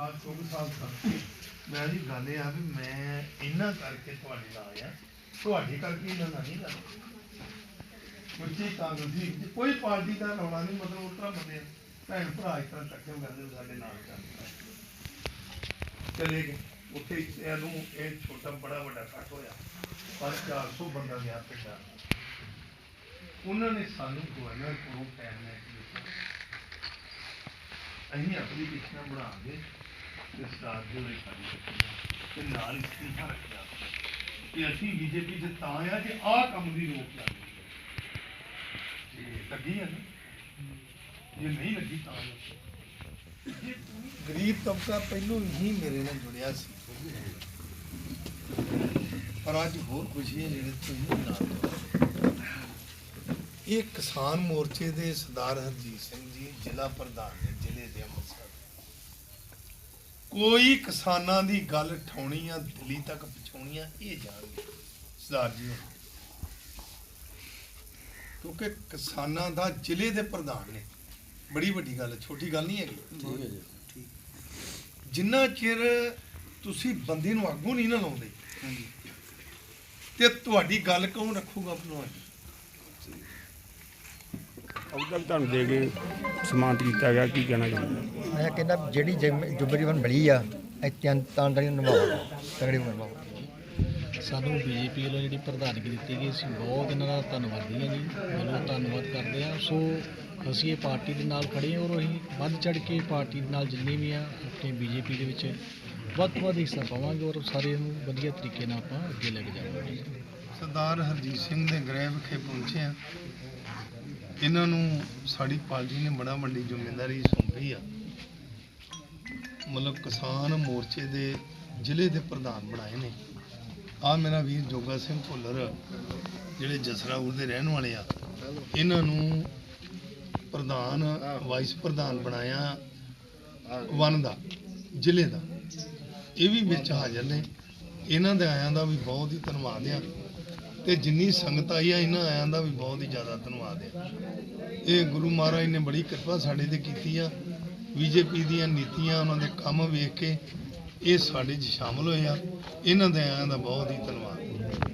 ਸਰਕਾਰ ਚੌਵੀ ਸਾਲ ਤੱਕ। ਮੈਂ ਜੀ ਗੱਲ ਇਹ ਆ ਵੀ ਮੈਂ ਇਹਨਾਂ ਕਰਕੇ ਤੁਹਾਡੇ ਨਾਲ ਆਇਆ। ਤੁਹਾਡੇ ਕਰਕੇ ਇਹਨਾਂ ਨਾਲ ਨਹੀਂ ਗੱਲ ਕੋਈ ਕਾਂਗਰਸੀ ਕੋਈ ਪਾਰਟੀ ਦਾ ਰੌਲਾ ਨਹੀਂ, ਮਤਲਬ ਉਸ ਬੰਦੇ ਭੈਣ ਭਰਾ ਇਸ ਤਰ੍ਹਾਂ ਇਕੱਠੇ ਹੋ ਜਾਂਦੇ, ਸਾਡੇ ਨਾਲ ਚੱਲ ਚਲੇ ਗਏ। ਉੱਥੇ ਇਹਨੂੰ ਇਹ ਛੋਟਾ, ਬੜਾ ਵੱਡਾ ਇਕੱਠ ਹੋਇਆ। ਪਰ 400 ਬੰਦਾ ਗਿਆ ਪਿੰਡਾਂ ਉਹਨਾਂ ਨੇ ਸਾਨੂੰ ਗਵਰਨਰ ਕੋਲੋਂ ਟਾਈਮ ਲੈ ਕੇ ਦਿੱਤਾ ਅਸੀਂ ਆਪਣੀ ਪਿਛਣਾ ਬਣਾ ਕੇ ਤੇ ਦੇ ਵਿੱਚ ਸਾਡੀ ਰੱਖੀ ਤੇ ਨਾਲ ਹੀ ਸਟੀਫਾ ਰੱਖਿਆ ਕਿ ਅਸੀਂ ਬੀਜੇਪੀ ਚ ਤਾਂ ਆ ਕਿ ਆਹ ਕੰਮ ਦੀ ਰੋਕ ਲਾਂਗੇ ਤੇ ਲੱਗੀ ਹੈ ਨਾ? ਜੇ ਨਹੀਂ ਲੱਗੀ ਤਾਂ ਗਰੀਬ ਤਬਕਾ ਪਹਿਲੋਂ ਹੀ ਮੇਰੇ ਨਾਲ ਜੁੜਿਆ ਸੀ। ਪਰ ਅੱਜ ਹੋਰ ਖੁਸ਼ੀ ਹੈ ਜਿਹੜੇ ਤੁਸੀਂ ਨਾਲ ਇਹ ਕਿਸਾਨ ਮੋਰਚੇ ਦੇ ਸਰਦਾਰ ਹਰਜੀਤ ਸਿੰਘ ਜੀ, ਜ਼ਿਲ੍ਹਾ ਪ੍ਰਧਾਨ ਨੇ, ਜ਼ਿਲ੍ਹੇ ਦੇ ਅੰਮ੍ਰਿਤਸਰ ਕੋਈ ਕਿਸਾਨਾਂ ਦੀ ਗੱਲ ਠਾਉਣੀ ਆ ਦਿੱਲੀ ਤੱਕ ਪਹੁੰਚਾਉਣੀ ਆ ਇਹ ਜਾਣਗੇ ਸਰਦਾਰ ਜੀ। ਕਿਉਂਕਿ ਕਿਸਾਨਾਂ ਦਾ ਜ਼ਿਲ੍ਹੇ ਦੇ ਪ੍ਰਧਾਨ ਨੇ। ਬੜੀ ਵੱਡੀ ਗੱਲ ਹੈ ਛੋਟੀ ਗੱਲ ਨਹੀਂ ਹੈਗੀ। ਠੀਕ ਹੈ ਜੀ। ਜਿੰਨਾ ਚਿਰ ਤੁਸੀਂ ਬੰਦੇ ਨੂੰ ਆਗੂ ਨਹੀਂ ਨਾ ਲਾਉਂਦੇ ਤੇ ਤੁਹਾਡੀ ਗੱਲ ਕੌਣ ਰੱਖੂਗਾ ਭਲਵਾਨ ਅਵਗਲ ਤੁਹਾਨੂੰ ਦੇ ਕੇ ਸਮਾਨਤ ਕੀਤਾ ਗਿਆ ਕੀ ਕਹਿਣਾ ਚਾਹੁੰਦੇ ਮੈਂ ਕਹਿੰਦਾ ਜਿਹੜੀ ਜ਼ਿੰਮੇਵਾਰੀ ਮੈਨੂੰ ਮਿਲੀ ਆ ਤਿੰਨ ਤਾਂਡਰੀ ਨਿਭਾਓ ਤਗੜੀ ਨਿਭਾਓ। ਸਾਨੂੰ ਬੀਜੇਪੀ ਵੱਲੋਂ ਜਿਹੜੀ ਪ੍ਰਧਾਨਗੀ ਦਿੱਤੀ ਗਈ ਸੀ ਬਹੁਤ ਇਹਨਾਂ ਦਾ ਧੰਨਵਾਦੀ ਹਾਂ ਜੀ ਦਿਲੋਂ ਧੰਨਵਾਦ ਕਰਦੇ ਹਾਂ। ਸੋ ਅਸੀਂ ਇਹ ਪਾਰਟੀ ਦੇ ਨਾਲ ਖੜੇ ਹਾਂ ਔਰ ਅਸੀਂ ਵੱਧ ਚੜ ਕੇ ਪਾਰਟੀ ਦੇ ਨਾਲ ਜਿੰਨੇ ਵੀ ਆ ਆਪਣੇ ਬੀਜੇਪੀ ਦੇ ਵਿੱਚ ਵੱਧ ਤੋਂ ਵੱਧ ਹਿੱਸਾ ਪਾਵਾਂਗੇ ਔਰ ਸਾਰੇ ਨੂੰ ਵਧੀਆ ਤਰੀਕੇ ਨਾਲ ਆਪਾਂ ਅੱਗੇ ਲੈ ਕੇ ਜਾਵਾਂਗੇ। ਸਰਦਾਰ ਹਰਜੀਤ ਸਿੰਘ ਦੇ ਗ੍ਰਹਿ ਵਿਖੇ ਪਹੁੰਚੇ ਆ ਇਹਨਾਂ ਨੂੰ ਸਾਡੀ ਪਾਰਟੀ ਨੇ ਬੜਾ ਵੱਡੀ ਜ਼ਿੰਮੇਵਾਰੀ ਸੌਂਪੀ ਆ। ਮਤਲਬ ਕਿਸਾਨ ਮੋਰਚੇ ਦੇ ਜ਼ਿਲ੍ਹੇ ਦੇ ਪ੍ਰਧਾਨ ਬਣਾਏ ਨੇ। ਆ ਮੇਰਾ ਵੀਰ ਜੋਗਾ ਸਿੰਘ ਭੁੱਲਰ, ਜਿਹੜੇ ਜਸਰਾਪੁਰ ਦੇ ਰਹਿਣ ਵਾਲੇ ਆ, ਇਹਨਾਂ ਨੂੰ ਪ੍ਰਧਾਨ ਵਾਈਸ ਪ੍ਰਧਾਨ ਬਣਾਇਆ ਵਨ ਦਾ, ਜ਼ਿਲ੍ਹੇ ਦਾ। ਇਹ ਵੀ ਵਿੱਚ ਹਾਜ਼ਰ ਨੇ। ਇਹਨਾਂ ਦੇ ਆਇਆਂ ਦਾ ਵੀ ਬਹੁਤ ਹੀ ਧੰਨਵਾਦ ਆ। ਤੇ ਜਿੰਨੀ ਸੰਗਤ ਆਈ ਆ, ਇਹਨਾਂ ਆਇਆਂ ਦਾ ਵੀ ਬਹੁਤ ਹੀ ਜ਼ਿਆਦਾ ਧੰਨਵਾਦ ਆ ਇਹ ਗੁਰੂ ਮਹਾਰਾਜ ਨੇ ਬੜੀ ਕਿਰਪਾ ਸਾਡੇ ਤੇ ਕੀਤੀ ਆ। ਬੀਜੇਪੀ ਦੀਆਂ ਨੀਤੀਆਂ, ਉਹਨਾਂ ਦੇ ਕੰਮ ਵੇਖ ਕੇ ਇਹ ਸਾਡੇ 'ਚ ਸ਼ਾਮਲ ਹੋਏ ਆ। ਇਹਨਾਂ ਦੇ ਆਇਆਂ ਦਾ ਬਹੁਤ ਹੀ ਧੰਨਵਾਦ।